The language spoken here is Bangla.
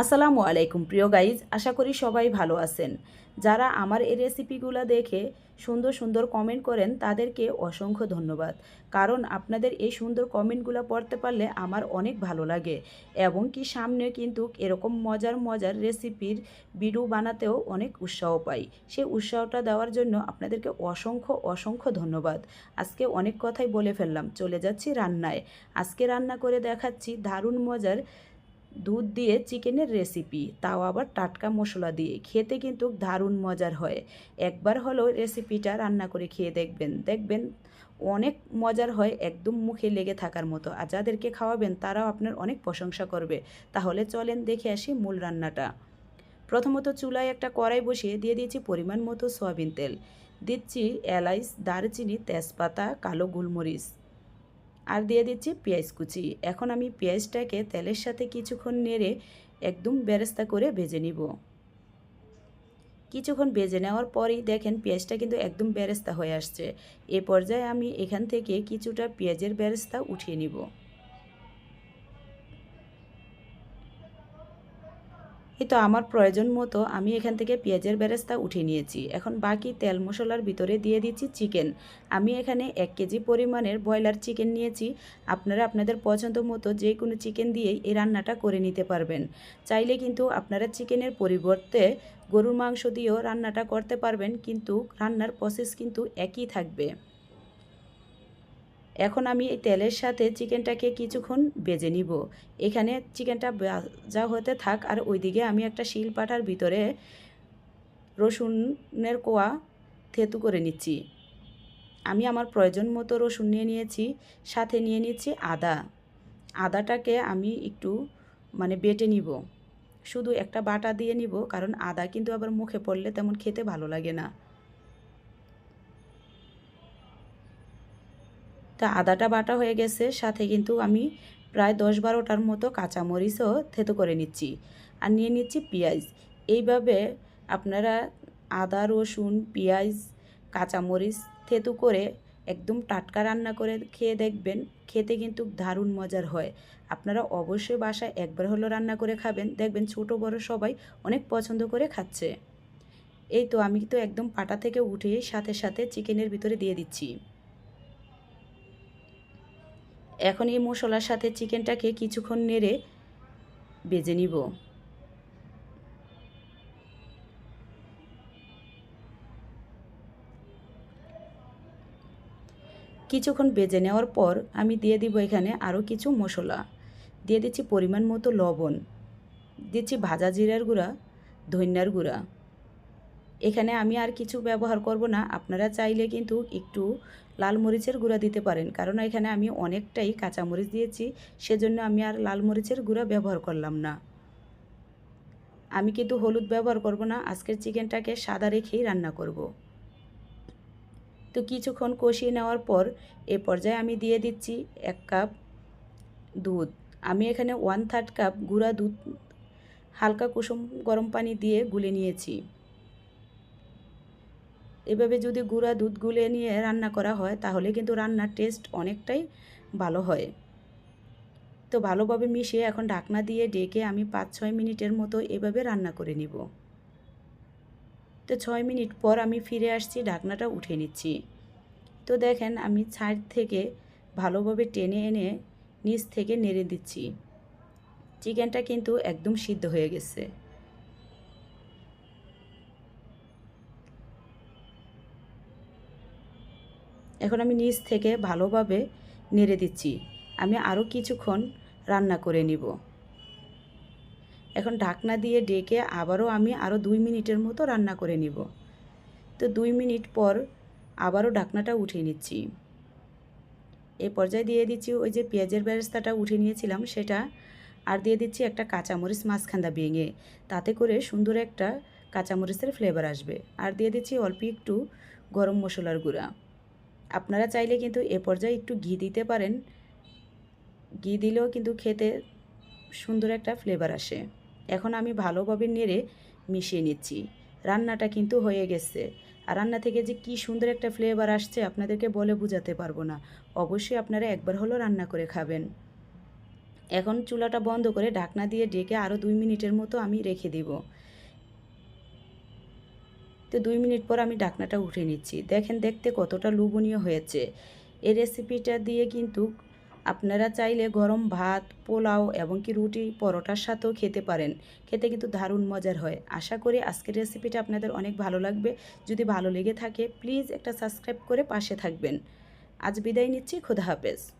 আসসালামু আলাইকুম, প্রিয় গাইজ, আশা করি সবাই ভালো আছেন। যারা আমার এই রেসিপিগুলো দেখে সুন্দর সুন্দর কমেন্ট করেন, তাদেরকে অসংখ্য ধন্যবাদ। কারণ আপনাদের এই সুন্দর কমেন্টগুলো পড়তে পারলে আমার অনেক ভালো লাগে। এবং কি সামনে কিন্তু এরকম মজার মজার রেসিপির ভিডিও বানাতেও অনেক উৎসাহ পাই। সেই উৎসাহটা দেওয়ার জন্য আপনাদেরকে অসংখ্য অসংখ্য ধন্যবাদ। আজকে অনেক কথাই বলে ফেললাম, চলে যাচ্ছি রান্নায়। আজকে রান্না করে দেখাচ্ছি দারুণ মজার দুধ দিয়ে চিকেনের রেসিপি তাও আবার টাটকা মশলা দিয়ে। খেতে কিন্তু দারুণ মজার হয়। একবার হলেও রেসিপিটা রান্না করে খেয়ে দেখবেন। দেখবেন অনেক মজার হয় একদম মুখে লেগে থাকার মতো। আর যাদেরকে খাওয়াবেন, তারাও আপনার অনেক প্রশংসা করবে। তাহলে চলেন দেখে আসি মূল রান্নাটা। প্রথমত চুলায় একটা কড়াই বসিয়ে দিয়ে দিয়েছি পরিমাণ মতো সয়াবিন তেল। দিচ্ছি এলাইচ, দারচিনি, তেজপাতা, কালো গোলমরিচ। আর দিয়ে দিচ্ছি পেঁয়াজ কুচি। এখন আমি পেঁয়াজটাকে তেলের সাথে কিছুক্ষণ নেড়ে একদম ব্যারেস্তা করে ভেজে নিব। কিছুক্ষণ ভেজে নেওয়ার পরেই দেখেন পেঁয়াজটা কিন্তু একদম বেরেস্তা হয়ে আসছে। এ পর্যায়ে আমি এখান থেকে কিছুটা পেঁয়াজের ব্যারেস্তা উঠিয়ে নিব। এই তো আমার প্রয়োজন মতো আমি এখান থেকে পেঁয়াজের বেরেস্তা উঠিয়ে নিয়েছি। এখন বাকি তেল মশলার ভিতরে দিয়ে দিচ্ছি চিকেন। আমি এখানে এক কেজি পরিমাণের ব্রয়লার চিকেন নিয়েছি। আপনারা আপনাদের পছন্দ মতো যে কোনো চিকেন দিয়েই এই রান্নাটা করে নিতে পারবেন। চাইলে কিন্তু আপনারা চিকেনের পরিবর্তে গরুর মাংস দিয়েও রান্নাটা করতে পারবেন, কিন্তু রান্নার প্রসেস কিন্তু একই থাকবে। এখন আমি এই তেলের সাথে চিকেনটাকে কিছুক্ষণ বেজে নিব। এখানে চিকেনটা যা হতে থাক আর ওইদিকে আমি একটা শিল পাটার ভিতরে রসুনের কোয়া থেতু করে নিচ্ছি। আমি আমার প্রয়োজন মতো রসুন নিয়ে নিয়েছি, সাথে নিয়ে নিচ্ছি আদা। আদাটাকে আমি একটু মানে বেটে নিব। শুধু একটা বাটা দিয়ে নিব, কারণ আদা কিন্তু আবার মুখে পড়লে তেমন খেতে ভালো লাগে না। তা আদাটা বাটা হয়ে গেছে, সাথে কিন্তু আমি প্রায় দশ বারোটার মতো কাঁচামরিচও থেতো করে নিচ্ছি। আর নিয়ে নিচ্ছি পেঁয়াজ। এইভাবে আপনারা আদা, রসুন, পেঁয়াজ, কাঁচামরিচ থেতু করে একদম টাটকা রান্না করে খেয়ে দেখবেন, খেতে কিন্তু দারুণ মজার হয়। আপনারা অবশ্যই বাসায় একবার হলো রান্না করে খাবেন। দেখবেন ছোট, বড় সবাই অনেক পছন্দ করে খাচ্ছে। এই তো আমি তো একদম পাটা থেকে উঠে সাথে সাথে চিকেনের ভিতরে দিয়ে দিচ্ছি। এখন এই মশলার সাথে চিকেনটাকে কিছুক্ষণ নেড়ে বেজে নিব। কিছুক্ষণ বেজে নেওয়ার পর আমি দিয়ে দিব এখানে আরও কিছু মশলা। দিয়ে দিচ্ছি পরিমাণ মতো লবণ। দিচ্ছি ভাজা জিরার গুঁড়া, ধন্যার গুঁড়া। এখানে আমি আর কিছু ব্যবহার করব না। আপনারা চাইলে কিন্তু একটু লাল মরিচের গুঁড়া দিতে পারেন। কারণ এখানে আমি অনেকটাই কাঁচামরিচ দিয়েছি, সেজন্য আমি আর লাল মরিচের গুঁড়া ব্যবহার করলাম না। আমি কিন্তু হলুদ ব্যবহার করব না, আজকের চিকেনটাকে সাদা রেখেই রান্না করব। তো কিছুক্ষণ কষিয়ে নেওয়ার পর এ পর্যায়ে আমি দিয়ে দিচ্ছি এক কাপ দুধ। আমি এখানে ওয়ান থার্ড কাপ গুঁড়া দুধ, হালকা কুসুম গরম পানি দিয়ে গুলে নিয়েছি। এভাবে যদি গুঁড়া দুধ গুলে নিয়ে রান্না করা হয়, তাহলে কিন্তু রান্নার টেস্ট অনেকটাই ভালো হয়। তো ভালোভাবে মিশিয়ে এখন ঢাকনা দিয়ে ডেকে আমি পাঁচ ছয় মিনিটের মতো এভাবে রান্না করে নিব। তো ছয় মিনিট পর আমি ফিরে আসছি, ঢাকনাটা উঠে নিচ্ছি। তো দেখেন আমি ছাদ থেকে ভালোভাবে টেনে এনে নিচ থেকে নেড়ে দিচ্ছি। চিকেনটা কিন্তু একদম সিদ্ধ হয়ে গেছে। এখন আমি নিচ থেকে ভালোভাবে নেড়ে দিচ্ছি। আমি আরও কিছুক্ষণ রান্না করে নিব। এখন ঢাকনা দিয়ে ডেকে আবারও আমি আরও দুই মিনিটের মতো রান্না করে নিব। তো দুই মিনিট পর আবারও ঢাকনাটা উঠিয়ে নিচ্ছি। এ পর্যায়ে দিয়ে দিচ্ছি ওই যে পেঁয়াজের ব্যবস্থাটা উঠে নিয়েছিলাম, সেটা আর দিয়ে দিচ্ছি একটা কাঁচামরিচ মাছখান্দা ভেঙে। তাতে করে সুন্দর একটা কাঁচামরিচের ফ্লেভার আসবে। আর দিয়ে দিচ্ছি অল্প একটু গরম মশলার গুঁড়া। আপনারা চাইলে কিন্তু এ পর্যায়ে একটু ঘি দিতে পারেন। ঘি দিলেও কিন্তু খেতে সুন্দর একটা ফ্লেভার আসে। এখন আমি ভালোভাবে নেড়ে মিশিয়ে নিচ্ছি। রান্নাটা কিন্তু হয়ে গেছে। আর রান্না থেকে যে কি সুন্দর একটা ফ্লেভার আসছে আপনাদেরকে বলে বোঝাতে পারব না। অবশ্যই আপনারা একবার হলো রান্না করে খাবেন। এখন চুলাটা বন্ধ করে ঢাকনা দিয়ে ডেকে আরও দুই মিনিটের মতো আমি রেখে দিব। তো দুই মিনিট পর আমি ঢাকনাটা উঠে নিচ্ছি। দেখেন দেখতে কতটা লোভনীয় হয়েছে। এই রেসিপিটা দিয়ে কিন্তু আপনারা চাইলে গরম ভাত, পোলাও এবং কি রুটি পরোটার সাথেও খেতে পারেন। খেতে কিন্তু দারুণ মজার হয়। আশা করি আজকের রেসিপিটা আপনাদের অনেক ভালো লাগবে। যদি ভালো লেগে থাকে, প্লিজ একটা সাবস্ক্রাইব করে পাশে থাকবেন। আজ বিদায় নিচ্ছি। খুদা হাফেজ।